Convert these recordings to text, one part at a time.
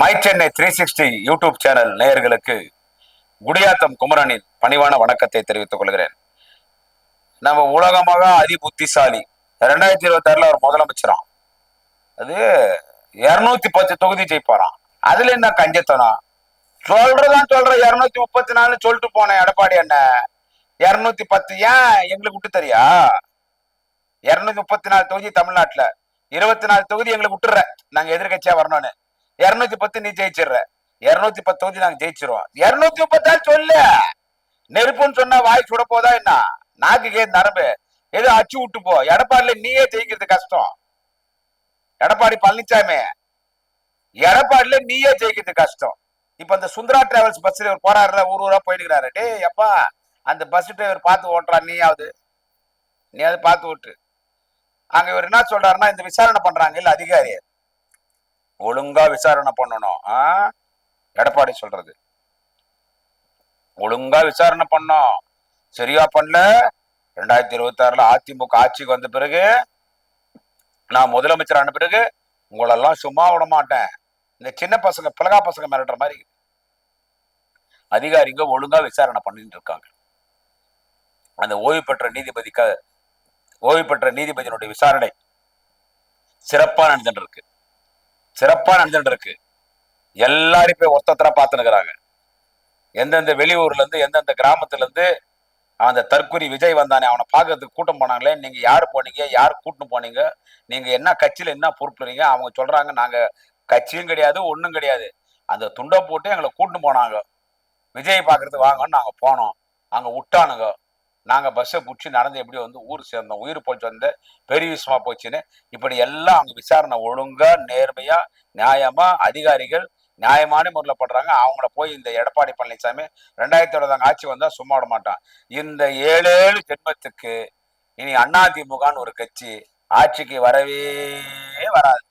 My Chennai three sixty YouTube channel நேயர்களுக்கு குடியாத்தம் குமரனின் பணிவான வணக்கத்தை தெரிவித்துக் கொள்கிறேன். நம்ம உலகமாக அதி புத்திசாலி ரெண்டாயிரத்தி இருபத்தி ஆறுல அவர் முதலமைச்சராம். அது இருநூத்தி பத்து தொகுதி ஜெயிப்பாராம். அதுல என்ன கஞ்சத்தனம்? சொல்றதான் சொல்ற இருநூத்தி முப்பத்தி நாலு சொல்லிட்டு போனேன். எடப்பாடி என்ன இருநூத்தி பத்து ஏன் எங்களுக்கு விட்டு தெரியா? இருநூத்தி முப்பத்தி நாலு தொகுதி தமிழ்நாட்டுல. இருபத்தி நாலு தொகுதி எங்களுக்கு விட்டுற நாங்க எதிர்கட்சியா வரணும்னு. இருநூத்தி பத்து நீ ஜெயிச்சிடுற. இருநூத்தி பத்து தொகுதி நாங்க ஜெயிச்சிருவோம். இருநூத்தி முப்பத்தாறு சொல்லு. நெருப்புன்னு சொன்னா வாய் சுட போதா என்ன? நாக்கு கே நரம்பு. எது அச்சு விட்டு போ. எடப்பாடியில நீயே ஜெயிக்கிறது கஷ்டம். எடப்பாடி பழனிசாமி எடப்பாடியில நீயே ஜெயிக்கிறது கஷ்டம். இப்ப அந்த சுந்தரா டிராவல்ஸ் பஸ் டிரைவர் போறாருல ஊர் ஊரா போயிடுக்கிறாரு டே அப்பா அந்த பஸ் டிரைவர் பார்த்து ஓட்டுறான் நீயாவது. நீயாவது பார்த்து விட்டு அங்க இவர் என்ன சொல்றாருன்னா இந்த விசாரணை பண்றாங்க இல்ல அதிகாரி. ஒழுங்கா விசாரணை பண்ணணும். எடப்பாடி சொல்றது. ஒழுங்கா விசாரணை பண்ணோம் சரியா பண்ணல. ரெண்டாயிரத்தி இருபத்தி ஆறுல அதிமுக ஆட்சிக்கு வந்த பிறகு நான் முதலமைச்சர் ஆன பிறகு உங்களெல்லாம் சும்மா விட மாட்டேன். இந்த சின்ன பசங்க பிளகா பசங்க மிரட்டுற மாதிரி. அதிகாரிங்க ஒழுங்கா விசாரணை பண்ணிட்டு இருக்காங்க. அந்த ஓய்வு பெற்ற நீதிபதிக்க ஓய்வு பெற்ற நீதிபதியினுடைய விசாரணை சிறப்பாக நடந்துட்டு இருக்கு. சிறப்பாக நடந்துட்டு இருக்கு. எல்லாரும் போய் ஒருத்தரா பார்த்துனுக்குறாங்க எந்தெந்த வெளியூர்லேருந்து எந்தெந்த கிராமத்துலேருந்து அந்த தற்கொலை விஜய் வந்தானே அவனை பார்க்கறதுக்கு கூட்டம் போனாங்களே நீங்கள் யார் போனீங்க யார் கூட்டின்னு போனீங்க நீங்கள் என்ன கட்சியில் என்ன பொறுப்புறீங்க அவங்க சொல்கிறாங்க நாங்கள் கட்சியும் கிடையாது ஒன்றும் கிடையாது. அந்த துண்டை போட்டு எங்களை கூட்டின்னு போனாங்க. விஜய் பார்க்கறதுக்கு வாங்கன்னு நாங்கள் போனோம். அங்கே விட்டானுங்க. நாங்க பஸ்ஸை பிடிச்சி நடந்து எப்படி வந்து ஊர் சேர்ந்தோம். உயிர் போச்சு வந்து பெரிய விஷயமா போச்சுன்னு. இப்படி எல்லாம் அவங்க விசாரணை ஒழுங்கா நேர்மையா நியாயமா அதிகாரிகள் நியாயமான முறையில் படுறாங்க அவங்கள போய் இந்த எடப்பாடி பழனிசாமி ரெண்டாயிரத்தி இருபதாங்க ஆட்சி வந்தா சும்மா விட மாட்டான். இந்த ஏழு ஏழு ஜென்மத்துக்கு இனி அதிமுகன்னு ஒரு கட்சி ஆட்சிக்கு வரவே வராது.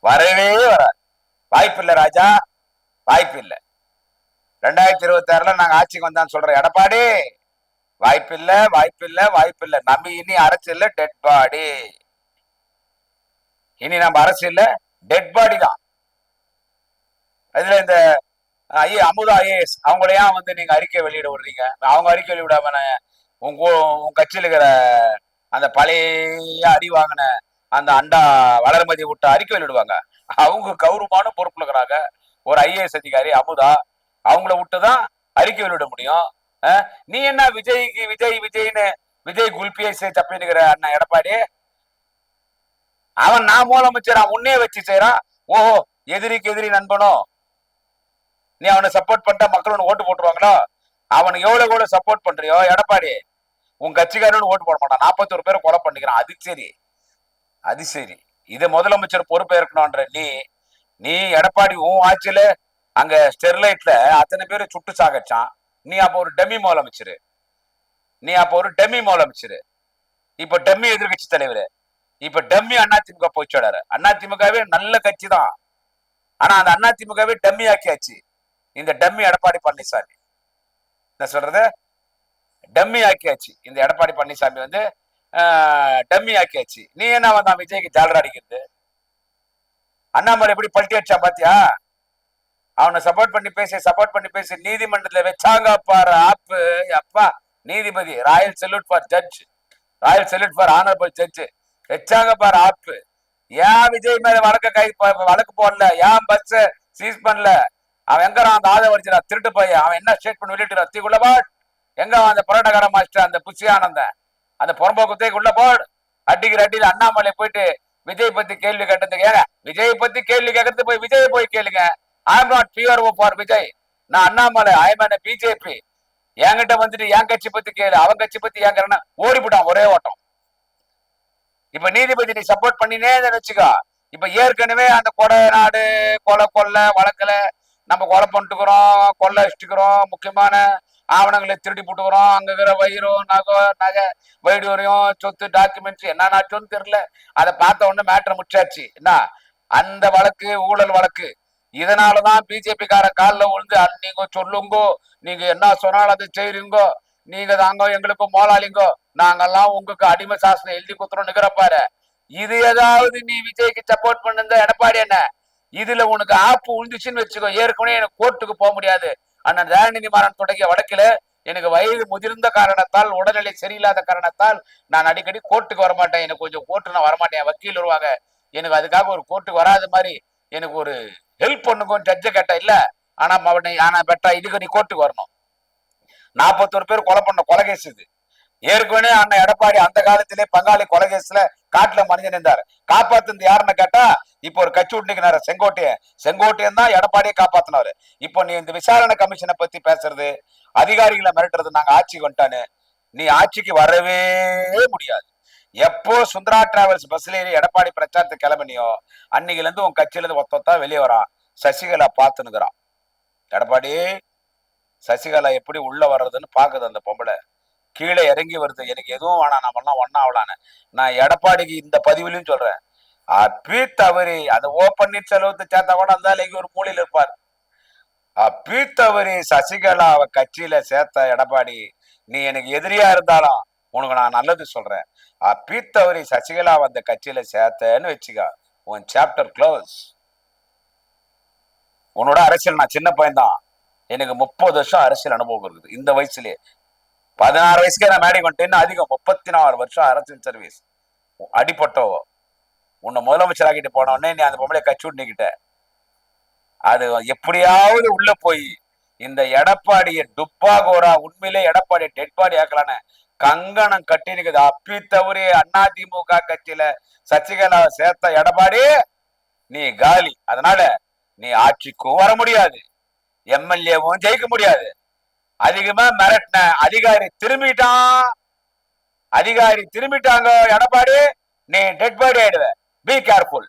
வரவே வராது. வாய்ப்பில்லை ராஜா. வாய்ப்பில்லை. ரெண்டாயிரத்தி இருபத்தி ஆறுல நாங்க ஆட்சிக்கு வந்தான்னு சொல்றோம். எடப்பாடி வாய்ப்பில்லை வாய்ப்பில்லை வாய்ப்பில்லை. நம்ம இனி அரசியல்ல டெட் பாடி இனி நம்ம அரசியல்ல டெட் பாடி தான். இதுல இந்த ஐயா அமுதா ஐஏஎஸ் அவங்களையா வந்து நீங்க அறிக்கை வெளியிட விடுறீங்க? அவங்க அறிக்கை வெளியிடாம உங்க உங்க கட்சியில் இருக்கிற அந்த பழைய அடி வாங்கின அந்த அண்டா வளர்மதி விட்ட அறிக்கை வெளியிடுவாங்க. அவங்க கௌரவமான பொறுப்புல இருக்கிறாங்க. ஒரு ஐஏஎஸ் அதிகாரி அமுதா அவங்கள விட்டுதான் அறிக்கை வெளியிட முடியும். நீ என்ன விஜய்க்கு விஜய் விஜய்னு விஜய் குல்பியை தப்பினுக்கிற அண்ணன் எடப்பாடி? அவன் நான் முதலமைச்சர் உன்னே வச்சு செய்யறான் ஓஹோ எதிரிக்கு எதிரி நண்பனோ? நீ அவனை சப்போர்ட் பண்ணிட்டா மக்கள் ஒன்று ஓட்டு போட்டுருவாங்களோ? அவனுக்கு எவ்வளவு எவ்வளவு சப்போர்ட் பண்றியோ எடப்பாடி? உன் கட்சிக்காரனு ஓட்டு போட மாட்டான். நாற்பத்தொரு பேரை கொலை பண்ணிக்கிறான். அது சரி. அது சரி. இது முதலமைச்சர் பொறுப்பேற்கணும்ன்ற நீ நீ எடப்பாடி உன் ஆட்சியில அங்க ஸ்டெர்லைட்ல அத்தனை பேர் சுட்டு சாகச்சான். நீ அப்போ ஒரு டெமி முதலமைச்சர். நீ அப்போ ஒரு டெமி முதலமைச்சர். இப்ப டெம்மி எதிர்கட்சி தலைவர். இப்ப டம்மி அதிமுக போச்சோடாரு அதிமுகவே நல்ல கட்சி தான் ஆனா அந்த அதிமுகவே டம்மி ஆக்கியாச்சு. இந்த டம்மி எடப்பாடி பழனிசாமி. என்ன சொல்றது? டம்மி ஆக்கியாச்சு. இந்த எடப்பாடி பழனிசாமி வந்து டம்மி ஆக்கியாச்சு. நீ என்ன வந்தான் விஜய்க்கு ஜாலரா அடிக்கிறது? அண்ணாமலை எப்படி பல்ட்டி அடிச்சா பாத்தியா? அவனை சப்போர்ட் பண்ணி பேசி சப்போர்ட் பண்ணி பேசி. நீதிமன்றத்துல வச்சாங்க பாரு ஆப்பு. அப்பா நீதிபதி royal salute for judge royal salute for honourable judge வச்சாங்க பாரு ஆப்பு. ஏன் விஜய் மேல வழக்கு கை வழக்கு போடல? ஏன் பஸ் சீஸ் பண்ணல? அவன் எங்க அந்த ஆதை வச்சுறான் திருட்டு பையன். அவன் என்ன ஸ்டேட்மெண்ட் வெளியிட்டு தீக்குள்ள போட். எங்க அந்த புரோட்டகார மாஸ்டர் அந்த புஷி ஆனந்தன் அந்த புறம்போக்கு உள்ள போட். அடிக்கிற அடியில் அண்ணாமலை போயிட்டு விஜய் பத்தி கேள்வி கேட்டதுக்கு ஏங்க? விஜய் பத்தி கேள்வி கேட்கறது போய் விஜய் போய் கேளுங்க. I am not pure for Vijay நான் அண்ணாமலை ஐ எம் பிஜேபி என்கிட்ட வந்துட்டு என் கட்சி பத்தி கேளு அவன் கட்சி பத்தி ஏன் ஓடிவிட்டான் ஒரே ஓட்டம். இப்ப நீதிபதி நீ சப்போர்ட் பண்ணினே வச்சுக்கோ. இப்ப ஏற்கனவே அந்த கொடை நாடு கொலை கொள்ளை வழக்குல நம்ம கொலை பண்ணிட்டுக்கிறோம் கொள்ளை அடிச்சுக்கிறோம் முக்கியமான ஆவணங்களை திருடி போட்டுக்கிறோம். அங்க இருக்கிற வயிறும் நகை நகை வைடூரியம் சொத்து டாக்குமெண்ட்ஸ் என்ன நாச்சோன்னு தெரியல. அதை பார்த்த உடனே மேட்ரு முடிச்சாச்சு. என்ன? அந்த வழக்கு ஊழல் வழக்கு. இதனாலதான் பிஜேபி கார காலில் விழுந்து "அ, நீங்க சொல்லுங்கோ நீங்க என்ன சொன்னாலும் அதை செய்றீங்கோ நீங்க தாங்க எங்களுக்கு மோலாளிங்கோ நாங்கெல்லாம் உங்களுக்கு அடிமை சாசனம் எழுதி குத்துறோம் நிக்கிறப்பாரு. இது ஏதாவது நீ விஜய்க்கு சப்போர்ட் பண்ணிருந்த எடப்பாடி என்ன இதுல உனக்கு ஆப்பு உழுந்துச்சுன்னு வச்சுக்கோ ஏற்கனவே எனக்கு கோர்ட்டுக்கு போக முடியாது. அண்ணன் தயாநிதி மாறன் தொடங்கிய வழக்குல எனக்கு வயது முதிர்ந்த காரணத்தால் உடல்நிலை சரியில்லாத காரணத்தால் நான் அடிக்கடி கோர்ட்டுக்கு வரமாட்டேன். எனக்கு கொஞ்சம் கோர்ட்டு நான் வரமாட்டேன். வக்கீல் வருவாங்க. எனக்கு அதுக்காக ஒரு கோர்ட்டுக்கு வராத மாதிரி எனக்கு ஒரு ஹெல்ப் பண்ணுங்க ஜட்ஜை கேட்டா இல்ல. ஆனா அவனை ஆனா பெட்டா இதுக்கு நீ கோர்ட்டுக்கு வரணும். நாற்பத்தொரு பேர் கொலை பண்ண கொலை கேஸ் இது. ஏற்கனவே அண்ணன் எடப்பாடி அந்த காலத்திலே பங்காளி கொலை கேஸ்ல காட்டுல மனிதன் இருந்தார் காப்பாத்துனது யாருன்னு கேட்டா இப்போ ஒரு கட்சி விட்டுக்கிறாரு செங்கோட்டையன். செங்கோட்டையன் தான் எடப்பாடியை காப்பாத்தினாரு. இப்போ நீ இந்த விசாரணை கமிஷனை பத்தி பேசுறது அதிகாரிகளை மிரட்டுறது நாங்க ஆட்சிக்கு வந்துட்டானு நீ ஆட்சிக்கு வரவே முடியாது. எப்போ சுந்தரா டிராவல்ஸ் பஸ்ல ஏறி எடப்பாடி பிரச்சாரத்துக்கு கிளம்பினியோ அன்னைக்குல இருந்து உன் கட்சியில இருந்து ஒத்தொத்தா வெளியே வரான் சசிகலா பார்த்துனுக்குறான் எடப்பாடி சசிகலா எப்படி உள்ள வர்றதுன்னு பாக்குது அந்த பொம்பளை. கீழே இறங்கி வருது. எனக்கு எதுவும் வேணாம். நம்மலாம் ஒன்னா ஆகலான்னு நான் எடப்பாடிக்கு இந்த பதிவுலையும் சொல்றேன். அப்பி தவறி அந்த ஓ பன்னீர்செல்வத்தை சேர்த்தா கூட அந்த ஒரு மூலையில இருப்பார். அப்பி தவறி சசிகலாவை கட்சியில சேர்த்த எடப்பாடி நீ எனக்கு எதிரியா இருந்தாலும் உனக்கு நான் நல்லது சொல்றேன். பீத்தவரி சசிகலா வந்த கட்சியில சேர்த்தேன்னு வச்சுக்க. உன் சாப்டர் க்ளோஸ் உன்னோட அரசியல் நான் சின்ன பையன்தான். எனக்கு முப்பது வருஷம் அரசியல் அனுபவம் இருக்குது. இந்த வயசுலயே. பதினாறு வயசுக்கே நான் மேடை வந்துட்டேன்னு அதிகம். முப்பத்தி நாலு வருஷம் அரசியல் சர்வீஸ் அடிப்பட்டோ உன்னை முதலமைச்சர் ஆக்கிட்டு போன உடனே நீ அந்த பொம்பளை கட்சி விட்டுக்கிட்ட அது எப்படியாவது உள்ள போய் இந்த எடப்பாடியை டுப்பா கோரா உண்மையிலே எடப்பாடி டெட் பாடி ஆக்கலான்னு கங்கணம் கட்டிருக்குது அப்பி தவறி அதிமுக கட்சியில சசிகலா சேர்த்த எடப்பாடி நீ காலி. அதனால நீ ஆட்சிக்கும் வர முடியாது. எம்எல்ஏவும் ஜெயிக்க முடியாது. அதிகமா மிரட்டின அதிகாரி திரும்பிட்டான். அதிகாரி திரும்பிட்டாங்க எடப்பாடி. நீ டெட் பாடி ஆயிடுவ. Be careful